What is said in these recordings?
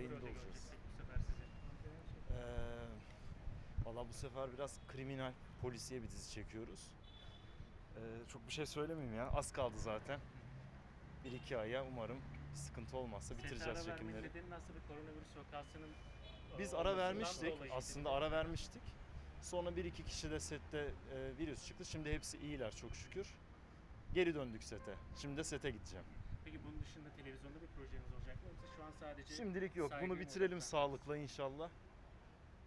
Yayında olacağız. bu sefer sizi? Ee, Valla bu sefer biraz kriminal, polisiye bir dizi çekiyoruz. Ee, çok bir şey söylemeyeyim ya. Az kaldı zaten. Bir iki aya umarım sıkıntı olmazsa bitireceğiz Sete ara çekimleri. nedeni nasıl bir koronavirüs vakasının Biz e, ara olmasından vermiştik. dolayı Aslında ara vermiştik. Sonra bir iki kişi de sette e, virüs çıktı. Şimdi hepsi iyiler çok şükür. Geri döndük sete. Şimdi de sete gideceğim. Peki bunun dışında televizyonda bir projeniz olacak mı? Yoksa şu an sadece Şimdilik yok. Bunu bitirelim odaklandınız? sağlıkla inşallah.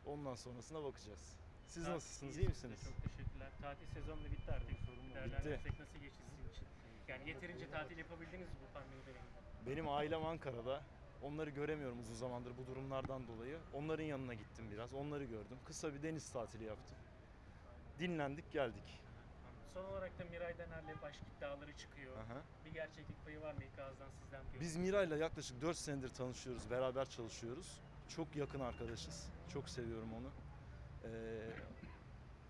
Ondan sonrasına bakacağız. Siz Tatil nasılsınız? iyi misiniz? Çok teşekkürler. Tatil sezonu da bitti artık. Değerlendirsek nasıl geçti sizin için? Yani yeterince tatil yapabildiniz mi bu pandemi döneminde? Benim ailem Ankara'da. Onları göremiyorum uzun zamandır bu durumlardan dolayı. Onların yanına gittim biraz. Onları gördüm. Kısa bir deniz tatili yaptım. Dinlendik geldik. Son olarak da Miray Dener'le başka iddiaları çıkıyor. Aha. Bir gerçeklik payı var mı ilk ağızdan sizden duyuyoruz. Biz Miray'la yaklaşık 4 senedir tanışıyoruz. Beraber çalışıyoruz. Çok yakın arkadaşız. Çok seviyorum onu. Ee,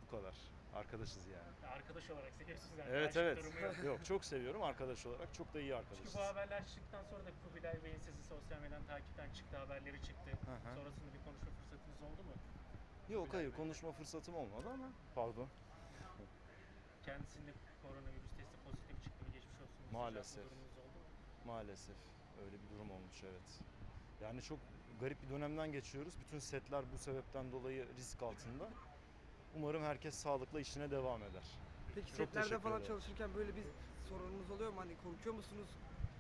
bu kadar. Arkadaşız yani. Arkadaş olarak seviyorsunuz yani. Evet evet. durumu yok. Yok çok seviyorum arkadaş olarak. Çok da iyi Çünkü arkadaşız. bu haberler çıktıktan sonra da Kubilay Bey'in sizi sosyal medyadan takipten çıktı haberleri çıktı. Hı. Sonrasında bir konuşma fırsatınız oldu mu? Yok hayır konuşma fırsatım olmadı ama. Pardon. Kendisinde koronavirüs testi pozitif çıktı geçmiş olsun. Maalesef. Maalesef öyle bir durum olmuş evet. Yani çok garip bir dönemden geçiyoruz. Bütün setler bu sebepten dolayı risk altında. Umarım herkes sağlıkla işine devam eder. Peki Çok setlerde falan ederim. çalışırken böyle bir sorununuz oluyor mu? Hani korkuyor musunuz?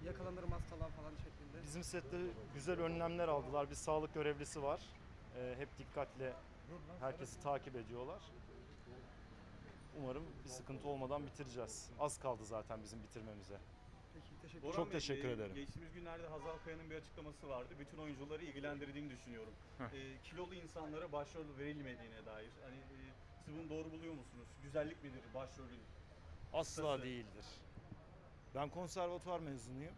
Yakalanırım hastalığa falan şeklinde. Bizim sette güzel önlemler aldılar. Bir sağlık görevlisi var. Ee, hep dikkatle herkesi takip ediyorlar. Umarım bir sıkıntı olmadan bitireceğiz. Az kaldı zaten bizim bitirmemize. Peki teşekkür Çok Bey, teşekkür e, ederim. Geçtiğimiz günlerde Hazal Kaya'nın bir açıklaması vardı. Bütün oyuncuları ilgilendirdiğini düşünüyorum. Heh. E, kilolu insanlara başrol verilmediğine dair. Hani e, siz bunu doğru buluyor musunuz? Güzellik midir başrolün? Asla Kısası. değildir. Ben konservatuvar mezunuyum.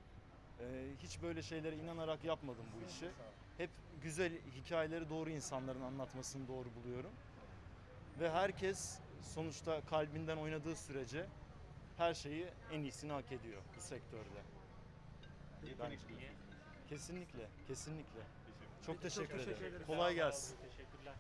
Ee, hiç böyle şeylere inanarak yapmadım bu işi. Hep güzel hikayeleri doğru insanların anlatmasını doğru buluyorum. Ve herkes sonuçta kalbinden oynadığı sürece her şeyi en iyisini hak ediyor bu sektörde. Kesinlikle, kesinlikle. Çok teşekkür ederim. Kolay gelsin. Teşekkürler.